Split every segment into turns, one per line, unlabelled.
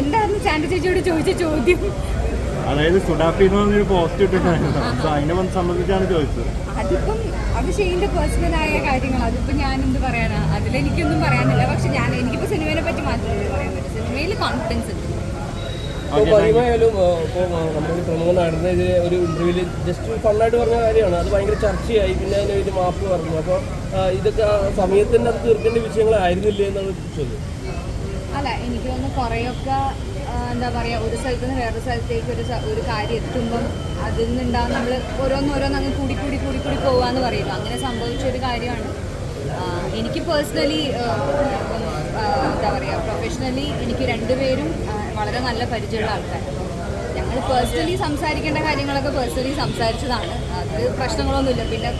എന്തായിരുന്നു ചാൻഡ ചേച്ചിയോട് ചോദിച്ച ചോദ്യം?
അതായത് സുഡാപ്പി എന്ന് പറഞ്ഞൊരു പോസ്റ്റ് ഇട്ടിട്ടുണ്ടായിരുന്നു. അതിനെ സംബന്ധിച്ചാണ് ചോദിച്ചത്.
അതിപ്പം അത് ഷെയിന്റെ പേഴ്സണലായ കാര്യങ്ങൾ അതിപ്പോ ഞാൻ എന്ത് പറയാനാ? അതിലെനിക്കൊന്നും പറയാനില്ല. പക്ഷെ ഞാൻ എനിക്കിപ്പോ സിനിമയെ പറ്റി മാത്രമേ പറയാൻ പറ്റൂ. സിനിമയിൽ കോൺഫിഡൻസ് ഉണ്ട്.
ഇപ്പോൾ പതിവായാലും ഇപ്പോൾ നമ്മുടെ പ്രമുഖ നടനെതിരെ ഒരു ഇന്റർവ്യൂവിൽ ജസ്റ്റ് ഫണ്ണായിട്ട് പറഞ്ഞ കാര്യമാണ്. അത് ഭയങ്കര ചർച്ചയായി. പിന്നെ അതിന് ഒരു മാപ്പ് പറഞ്ഞു. അപ്പോൾ ഇതൊക്കെ സമയത്തിന്റെ അത് തീർക്കേണ്ട വിഷയങ്ങളായിരുന്നില്ലേ എന്നാണ് ചോദ്യം.
അല്ല എനിക്ക് തോന്നുന്നു കുറേയൊക്കെ എന്താ പറയുക ഒരു സ്ഥലത്ത് നിന്ന് വേറൊരു സ്ഥലത്തേക്ക് ഒരു ഒരു കാര്യം എത്തുമ്പം അതിൽ നിന്നുണ്ടാകും നമ്മൾ ഓരോന്നോരോന്ന് അങ്ങ് കൂടി കൂടി കൂടി കൂടി പോകാന്ന് പറയുമ്പോൾ അങ്ങനെ സംഭവിച്ച ഒരു കാര്യമാണ് എനിക്ക് പേഴ്സണലി എന്താ പറയുക പ്രൊഫഷണലി എനിക്ക് രണ്ടുപേരും വളരെ നല്ല പരിചയമുള്ള ആൾക്കാർ ഞങ്ങൾ പേഴ്സണലി സംസാരിക്കേണ്ട കാര്യങ്ങളൊക്കെ പേഴ്സണലി സംസാരിച്ചതാണ്. അത് പ്രശ്നങ്ങളൊന്നുമില്ല. പിന്നെ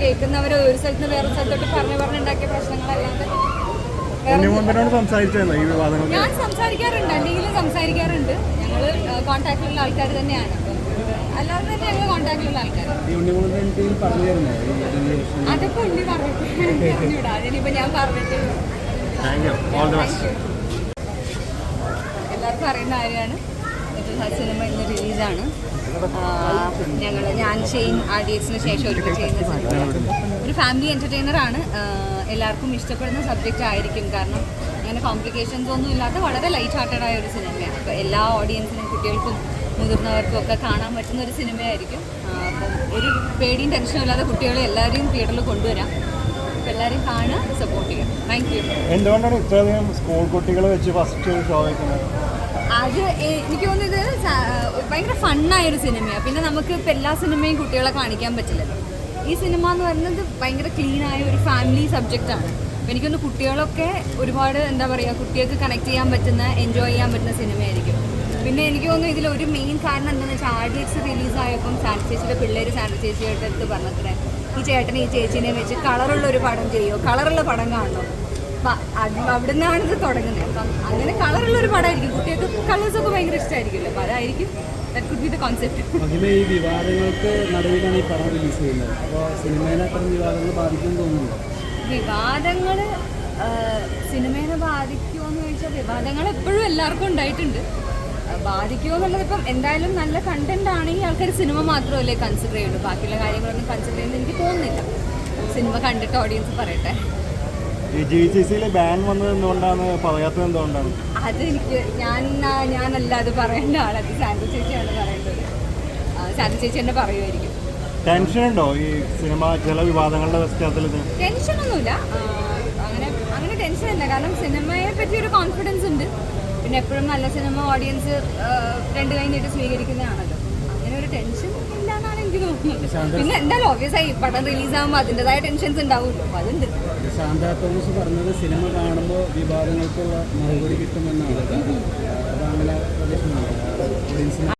കേൾക്കുന്നവർ ഒരു സ്ഥലത്ത് നിന്ന് വേറൊരു സ്ഥലത്തോട്ട് പറഞ്ഞ് പറഞ്ഞുണ്ടാക്കിയ പ്രശ്നങ്ങളല്ലാതെ
സംസാരിച്ചായിരുന്നു ഈ വിവാദങ്ങൾ
ഞാൻ സംസാരിക്കാറുണ്ട് എന്തെങ്കിലും സംസാരിക്കാറുണ്ട്. ഞങ്ങൾ കോൺടാക്റ്റിലുള്ള ആൾക്കാർ തന്നെയാണ്. അല്ലാതെ തന്നെ ഞങ്ങൾ കോൺടാക്റ്റിലുള്ള ആൾക്കാർ അതൊക്കെ ഉണ്ണി അതിനിപ്പോ ഞാൻ പറഞ്ഞിട്ട് എല്ലാവർക്കും അറിയുന്ന കാര്യമാണ്. സിനിമ ഇന്ന് റിലീസാണ്. ഞങ്ങൾ ഞാൻ ഷെയ്ൻ ആർ ഡി എക്സിന് ശേഷം ഒരു ചെയ്യുന്ന സിനിമ ഒരു ഫാമിലി എന്റർടൈനർ ആണ്. എല്ലാവർക്കും ഇഷ്ടപ്പെടുന്ന സബ്ജക്റ്റ് ആയിരിക്കും. കാരണം അങ്ങനെ കോംപ്ലിക്കേഷൻസ് ഒന്നും ഇല്ലാത്ത വളരെ ലൈറ്റ് ഹാർട്ടഡ് ആയ ഒരു സിനിമയാണ്. അപ്പോൾ എല്ലാ ഓഡിയൻസിനും കുട്ടികൾക്കും മുതിർന്നവർക്കും ഒക്കെ കാണാൻ പറ്റുന്ന ഒരു സിനിമയായിരിക്കും. അപ്പം ഒരു പേടിയും ടെൻഷനും ഇല്ലാതെ കുട്ടികളെ എല്ലാവരെയും തിയേറ്ററിൽ കൊണ്ടുവരാം. എല്ലാവരും കാണുക സപ്പോർട്ട് ചെയ്യാം താങ്ക് യു
എന്തുകൊണ്ടാണ് ഇത്രയധികം സ്കൂൾ കുട്ടികളെ വെച്ച് ഫസ്റ്റ് ഷോ വയ്ക്കുന്നത്
അത് എനിക്ക് തോന്നുന്നത് ഭയങ്കര ഫണ്ണായൊരു സിനിമയാണ് പിന്നെ നമുക്ക് ഇപ്പം എല്ലാ സിനിമയും കുട്ടികളെ കാണിക്കാൻ പറ്റില്ലല്ലോ. ഈ സിനിമ എന്ന് പറയുന്നത് ഭയങ്കര ക്ലീനായ ഒരു ഫാമിലി സബ്ജക്റ്റാണ് അപ്പം എനിക്കൊന്ന് കുട്ടികളൊക്കെ ഒരുപാട് എന്താ പറയുക കുട്ടികൾക്ക് കണക്ട് ചെയ്യാൻ പറ്റുന്ന എൻജോയ് ചെയ്യാൻ പറ്റുന്ന സിനിമയായിരിക്കും. പിന്നെ എനിക്ക് തോന്നുന്നു ഇതിൽ ഒരു മെയിൻ കാരണം എന്താണെന്ന് വെച്ചാൽ ആർഡിയക്സ് റിലീസായപ്പം സാൻഡ് ചേച്ചിയുടെ പിള്ളേർ സാൻഡ് ചേച്ചിയുടെ അടുത്ത് പറഞ്ഞത്രേ ഈ ചേട്ടനെ ഈ ചേച്ചീനെ വെച്ച് കളറുള്ള ഒരു പടം ചെയ്യുമോ കളറുള്ള പടം കാണണോ അവിടെ നിന്നാണ് ഇത് തുടങ്ങുന്നത്. അപ്പം അങ്ങനെ കളറുള്ള ഒരു പടമായിരിക്കും. കുട്ടികൾക്ക് കളേഴ്സ് ഒക്കെ ഭയങ്കര ഇഷ്ടമായിരിക്കുമല്ലോ അപ്പം അതായിരിക്കും that could be the concept
Mahima ഈ വിവാദങ്ങൾക്ക് നടുവിലാണ് ഈ പടം റിലീസ് ചെയ്യുന്നത്. അപ്പോൾ അത്തരം വിവാദങ്ങൾ ബാധിക്കും തോന്നുന്നുണ്ടോ?
വിവാദങ്ങൾ സിനിമേനെ ബാധിക്കുമോ എന്ന് ചോദിച്ചാൽ വിവാദങ്ങൾ എപ്പോഴും എല്ലാവർക്കും ഉണ്ടായിട്ടുണ്ട്. ബാധിക്കുമോ എന്നുള്ളത് ഇപ്പം എന്തായാലും നല്ല കണ്ടന്റ് ആണെങ്കിൽ ആൾക്കാർ സിനിമ മാത്രമല്ലേ കൺസിഡർ ചെയ്യുള്ളൂ. ബാക്കിയുള്ള കാര്യങ്ങളൊന്നും കൺസിഡർ ചെയ്യുന്നത് എനിക്ക് തോന്നുന്നില്ല. സിനിമ കണ്ടിട്ട് ഓഡിയൻസ് പറയട്ടെ.
ജി സി സിയിൽ ബാൻ വന്നത് എന്തുകൊണ്ടാണ്? പറയാത്തത് എന്തുകൊണ്ടാണ്?
അത് എനിക്ക് ഞാൻ ഞാനല്ല അത് പറയേണ്ട ആളത് ശാന്തി ചേച്ചിയാണ് പറയേണ്ടത്. ശാന്തി ചേച്ചി തന്നെ പറയുമായിരിക്കും.
ടെൻഷൻ ഉണ്ടോ ഈ സിനിമ ചില വിവാദങ്ങളുടെ പശ്ചാത്തലത്തിൽ?
ടെൻഷനൊന്നുമില്ല. അങ്ങനെ അങ്ങനെ ടെൻഷൻ ഇല്ല കാരണം സിനിമയെ പറ്റി ഒരു കോൺഫിഡൻസ് ഉണ്ട്. പിന്നെ എപ്പോഴും നല്ല സിനിമ ഓഡിയൻസ് രണ്ട് കഴിഞ്ഞിട്ട് സ്വീകരിക്കുന്നതാണല്ലോ. അങ്ങനെ ഒരു ടെൻഷൻ എനിക്ക് തോന്നുന്നു. പിന്നെ എന്തായാലും ഒബ്വിയസ് ആയി പടം റിലീസ് ആകുമ്പോൾ അതിന്റെതായ ടെൻഷൻസ് ഉണ്ടാവുമല്ലോ അപ്പോൾ അതുണ്ട്.
ശാന്ത തോമസ് പറഞ്ഞത് സിനിമ കാണുമ്പോൾ വിവാദങ്ങൾക്കുള്ള മറുപടി കിട്ടുമെന്നാണ്. അതങ്ങനെ